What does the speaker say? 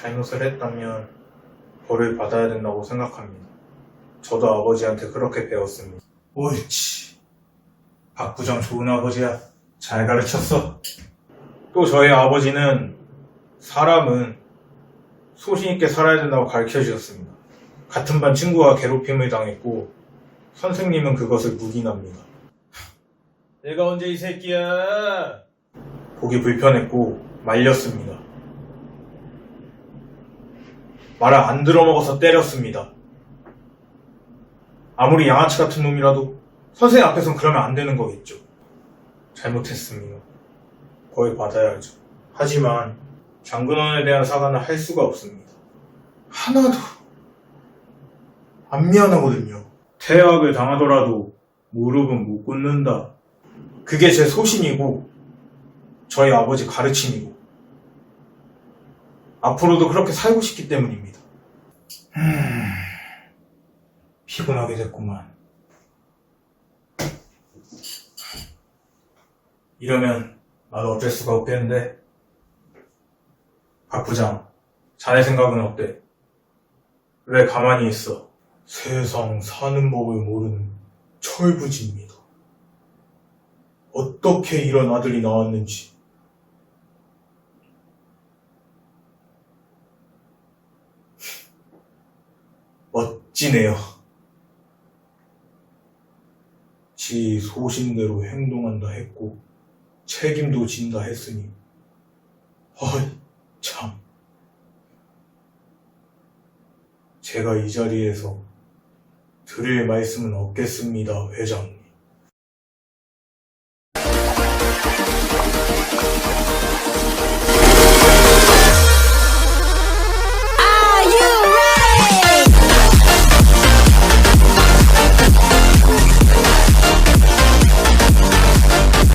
잘못을 했다면 벌을 받아야 된다고 생각합니다. 저도 아버지한테 그렇게 배웠습니다. 옳지. 박 부장 좋은 아버지야. 잘 가르쳤어. 또 저희 아버지는 사람은 소신 있게 살아야 된다고 가르쳐 주셨습니다. 같은 반 친구와 괴롭힘을 당했고 선생님은 그것을 묵인합니다. 내가 언제 이 새끼야? 보기 불편했고 말렸습니다. 말을 안 들어먹어서 때렸습니다. 아무리 양아치 같은 놈이라도 선생님 앞에선 그러면 안 되는 거겠죠. 잘못했습니다. 거의 받아야죠. 하지만 장근원에 대한 사과는 할 수가 없습니다. 하나도 안 미안하거든요. 퇴학을 당하더라도 무릎은 못 꿇는다. 그게 제 소신이고 저희 아버지 가르침이고 앞으로도 그렇게 살고 싶기 때문입니다. 음, 피곤하게 됐구만. 이러면 나도 어쩔 수가 없겠는데. 박 부장, 자네 생각은 어때? 왜 가만히 있어? 세상 사는 법을 모르는 철부지입니다. 어떻게 이런 아들이 나왔는지. 지네요. 지 소신대로 행동한다 했고, 책임도 진다 했으니, 어이, 참. 제가 이 자리에서 드릴 말씀은 없겠습니다, 회장.